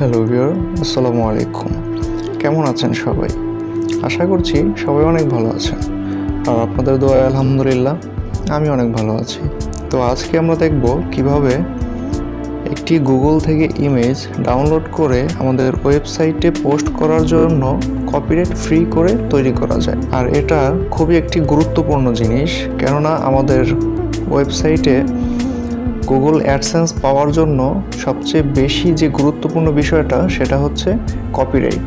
Hello viewer আসসালামু আলাইকুম কেমন আছেন সবাই? আশা করছি সবাই অনেক ভালো আছেন। আর আপনাদের দোয়ায় আলহামদুলিল্লাহ, আমি অনেক ভালো আছি। তো আজকে আমরা দেখব কীভাবে একটি গুগল থেকে ইমেজ ডাউনলোড করে আমাদের ওয়েবসাইটে পোস্ট করার জন্য কপিরাইট ফ্রি করে তৈরি করা যায়। আর এটা খুবই একটি গুরুত্বপূর্ণ জিনিস, কেননা আমাদের ওয়েবসাইটে গুগল অ্যাডসেন্স পাওয়ার জন্য সবচেয়ে বেশি যে গুরুত্বপূর্ণ বিষয়টা সেটা হচ্ছে কপিরাইট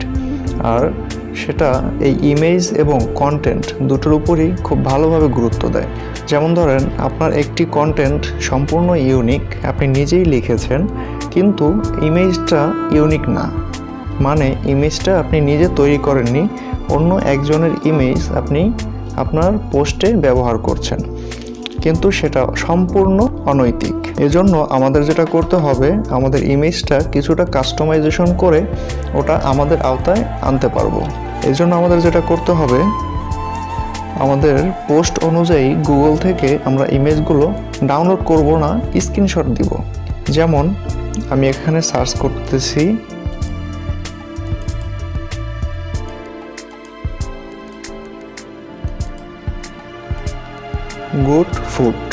আর সেটা এই ইমেজ এবং কন্টেন্ট দুটোর উপরই খুব ভালোভাবে গুরুত্ব দেয়। যেমন ধরেন, আপনার একটি কন্টেন্ট সম্পূর্ণ ইউনিক আপনি নিজেই লিখেছেন, কিন্তু ইমেজটা ইউনিক না। মানে ইমেজটা আপনি নিজে তৈরি করেননি, অন্য একজনের ইমেজ আপনি আপনার পোস্টে ব্যবহার করছেন। কিন্তু সেটা সম্পূর্ণ অনৈতিক। এজন্য আমাদের যেটা করতে হবে, আমাদের ইমেজটা কিছুটা কাস্টমাইজেশন করে ওটা আমাদের আওতায় আনতে পারব। এজন্য আমাদের যেটা করতে হবে, আমাদের পোস্ট অনুযায়ী গুগল থেকে আমরা ইমেজগুলো ডাউনলোড করব না স্ক্রিনশট দিব। যেমন, আমি এখানে সার্চ করতেছি। গুড ফুড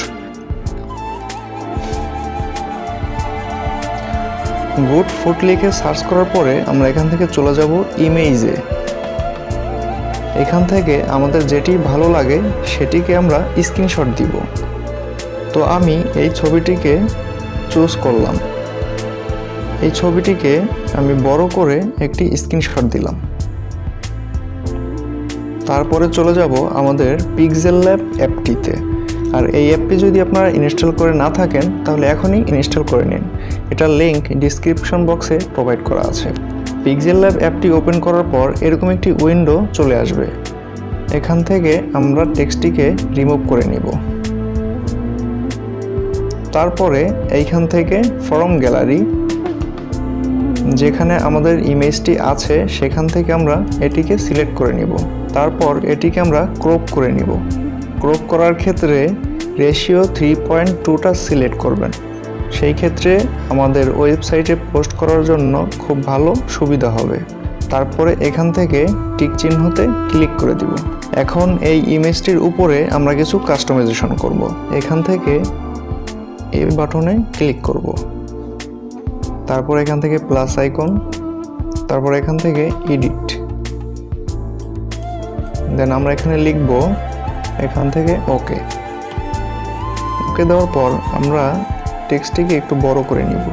গুড ফুড লিখে সার্চ করার পরে আমরা এখান থেকে চলে যাব ইমেজে এখান থেকে আমাদের যেটি ভালো লাগে, সেটিকে আমরা স্ক্রিনশট দিব। তো আমি এই ছবিটিকে চুজ করলাম। এই ছবিটিকে আমি বড় করে একটি স্ক্রিনশট দিলাম। তারপরে চলে যাব আমাদের পিক্সেল ল্যাব অ্যাপটিতে আর এই অ্যাপটি যদি আপনারা ইনস্টল করে না থাকেন, তাহলে এখনই ইনস্টল করে নিন। এটার লিঙ্ক ডিসক্রিপশন বক্সে প্রোভাইড করা আছে। পিক্সেল ল্যাব অ্যাপটি ওপেন করার পর এরকম একটি উইন্ডো চলে আসবে। এখান থেকে আমরা টেক্সটিকে রিমুভ করে নিব। তারপরে এইখান থেকে ফরম গ্যালারি যেখানে আমাদের ইমেজটি আছে, সেখান থেকে আমরা এটিকে সিলেক্ট করে নিব। তারপর এটিকে আমরা ক্রপ করে নিব। ক্রপ করার ক্ষেত্রে রেশিও থ্রি পয়েন্ট টুটা সিলেক্ট করবেন। সেই ক্ষেত্রে আমাদের ওয়েবসাইটে পোস্ট করার জন্য খুব ভালো সুবিধা হবে। তারপরে এখান থেকে টিক চিহ্নতে ক্লিক করে দিব। এখন এই ইমেজটির উপরে আমরা কিছু কাস্টমাইজেশন করব। এখান থেকে এই বাটনে ক্লিক করব। তারপর এখান থেকে প্লাস আইকন। তারপর এখান থেকে এডিট। দেন আমরা এখানে লিখব এখান থেকে ওকে। ওকে দেওয়ার পর আমরা টেক্সটটিকে একটু বড় করে নিব।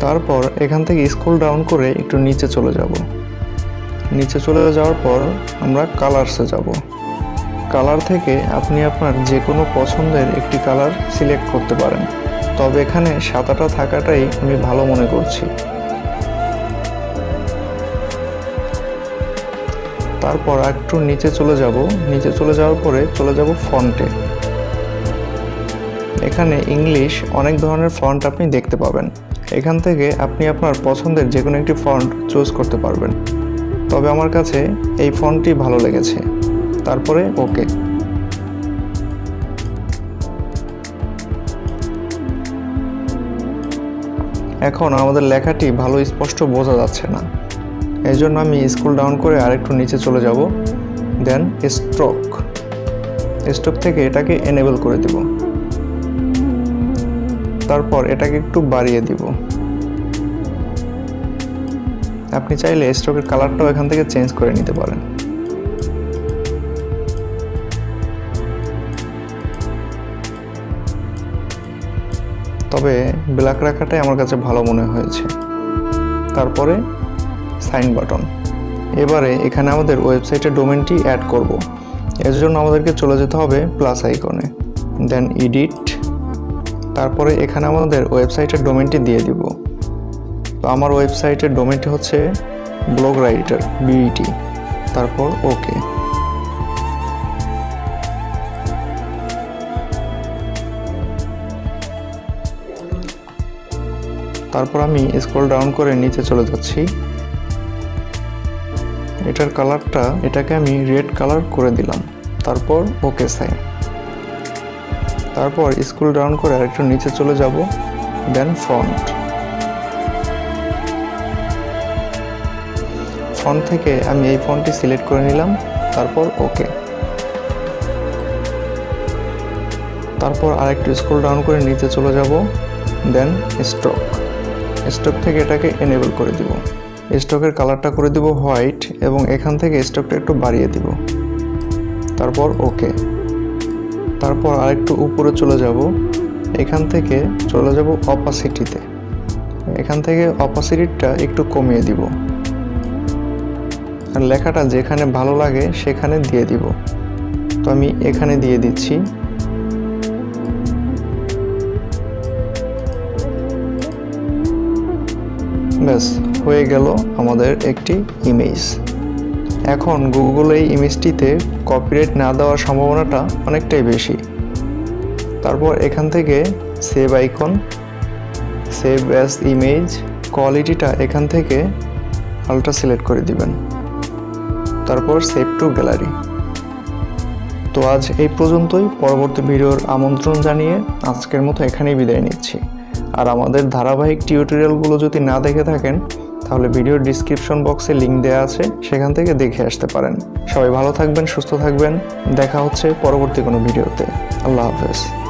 তারপর এখান থেকে স্ক্রল ডাউন করে একটু নিচে চলে যাব। নিচে চলে যাওয়ার পর আমরা কালারসে যাব। কালার থেকে আপনি আপনার যে কোনো পছন্দের একটি কালার সিলেক্ট করতে পারেন। তবে এখানে সাদাটা থাকাটাই আমি ভালো মনে করছি। তারপর একটু নিচে চলে যাব। নিচে চলে যাওয়ার পরে চলে যাব ফন্টে এখানে ইংলিশ অনেক ধরনের ফন্ট আপনি দেখতে পাবেন। এখান থেকে আপনি আপনার পছন্দের যে কোনো একটি ফন্ট চুজ করতে পারবেন। তবে আমার কাছে এই ফন্টটি ভালো লেগেছে। তারপরে ওকে এখন আমাদের লেখাটি ভালো স্পষ্ট বোঝা যাচ্ছে না। এই জন্য আমি স্কুল ডাউন করে আরেকটু নিচে চলে যাব। দেন স্ট্রোক। স্ট্রোক থেকে এটাকে এনেবল করে দিব। তারপর এটাকে একটু বাড়িয়ে দিব। আপনি চাইলে স্ট্রোকের কালারটাও এখান থেকে চেঞ্জ করে নিতে পারেন। তবে ব্ল্যাক রাখাটাই আমার কাছে ভালো মনে হয়েছে। তারপরে সাইন বাটন। এবারে এখানে আমাদের ওয়েবসাইটের ডোমেনটি অ্যাড করব। এর জন্য আমাদেরকে চলে যেতে হবে প্লাস আইকনে। Then edit. তারপরে এখানে আমাদের ওয়েবসাইটের ডোমেনটি দিয়ে দিব। তো আমার ওয়েবসাইটের ডোমেনটি হচ্ছে ব্লগ রাইটার বিইটি তারপর ওকে। তারপর আমি স্ক্রল ডাউন করে নিচে চলে যাচ্ছি। এটার কালারটা, এটাকে আমি রেড কালার করে দিলাম। তারপর ওকে সাইন তারপর স্কুল ডাউন করে আরেকটু নিচে চলে যাব, দেন ফ্রন্ট ফন্ট থেকে আমি এই ফোনটি সিলেক্ট করে নিলাম, তারপর ওকে তারপর আরেকটু স্ক্রল ডাউন করে নিচে চলে যাব, দেন স্টক। স্টক থেকে এটাকে এনেবল করে দিব। স্টকের কালারটা করে দিব হোয়াইট এবং এখান থেকে স্টকটা একটু বাড়িয়ে দিব। তারপর ওকে তারপর আরেকটু উপরে চলে যাব। এখান থেকে চলে যাব অপাসিটিতে। এখান থেকে অপাসিটিটা একটু কমিয়ে দিব। আর লেখাটা যেখানে ভালো লাগে সেখানে দিয়ে দিব। তো আমি এখানে দিয়ে দিচ্ছি। ব্যাস হয়ে গেল আমাদের একটি ইমেজ এখন গুগল এই ইমেজটিতে কপিরাইট না দেওয়ার সম্ভাবনাটা অনেকটাই বেশি। তারপর এখান থেকে save icon save as image কোয়ালিটিটা এখান থেকে আলট্রা সিলেক্ট করে দিবেন। তারপর সেভ টু গ্যালারি তো আজ এই পর্যন্তই। পরবর্তী ভিডিওর আমন্ত্রণ জানিয়ে আজকের মতো এখানেই বিদায় নিচ্ছি। আর আমাদের ধারাবাহিক টিউটোরিয়ালগুলো যদি না দেখে থাকেন, তাহলে ভিডিওর ডিসক্রিপশন বক্সে লিঙ্ক দেওয়া আছে, সেখান থেকে দেখে আসতে পারেন। সবাই ভালো থাকবেন, সুস্থ থাকবেন। দেখা হচ্ছে পরবর্তী কোনো ভিডিওতে। আল্লাহ হাফেজ।